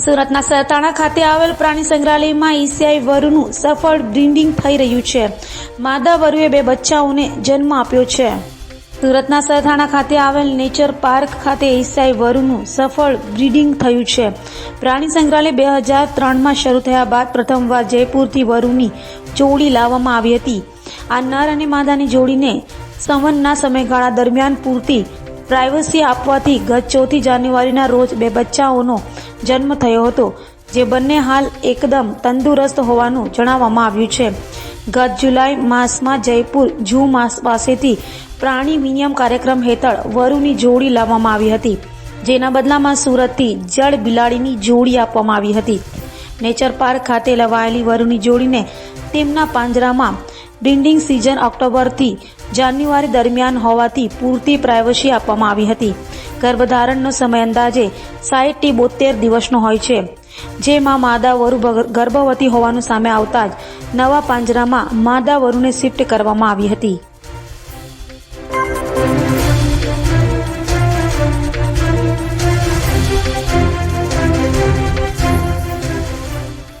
સુરતના સરતાણા ખાતે આવેલ પ્રાણી સંગ્રહાલયમાં ઈસીઆઈ વરુનું સફળ બ્રીડિંગ થઈ રહ્યું છે. માદા વરુએ બે બચ્ચાઓને જન્મ આપ્યો છે. સુરતના સરથાણા ખાતે આવેલ નેચર પાર્ક ખાતે ઈસાઈ વરુનું સફળ બ્રીડિંગ થયું છે. પ્રાણી સંગ્રહાલય બે હજાર ત્રણમાં શરૂ થયા બાદ પ્રથમવાર જયપુરથી વરુની જોડી લાવવામાં આવી હતી. આ નર અને માદાની જોડીને સંવનના સમયગાળા દરમિયાન પૂરતી પ્રાઇવસી આપવાથી ગત ચોથી જાન્યુઆરીના રોજ બે બચ્ચાઓનો જન્મ થયો હતો, જે બંને હાલ એકદમ તંદુરસ્ત હોવાનું જણાવવામાં આવ્યું છે. ગત જુલાઈ માસમાં જયપુર ઝૂ માસ પાસેથી પ્રાણી વિનિયમ કાર્યક્રમ હેઠળ વરુની જોડી લાવવામાં આવી હતી, જેના બદલામાં સુરતથી જળ બિલાડીની જોડી આપવામાં આવી હતી. નેચર પાર્ક ખાતે લવાયેલી વરુની જોડીને તેમના પાંજરામાં બ્રિન્ડિંગ સિઝન ઓક્ટોબરથી જાન્યુઆરી દરમિયાન હોવાથી પૂરતી પ્રાઇવસી આપવામાં આવી હતી. ગર્ભધારણનો સમય અંદાજે સાહીઠથી બોતેર દિવસનો હોય છે. જેમાં માદા વરુ ગર્ભવતી હોવાનું સામે આવતા જ નવા પાંજરામાં માદા વરુને શિફ્ટ કરવામાં આવી હતી.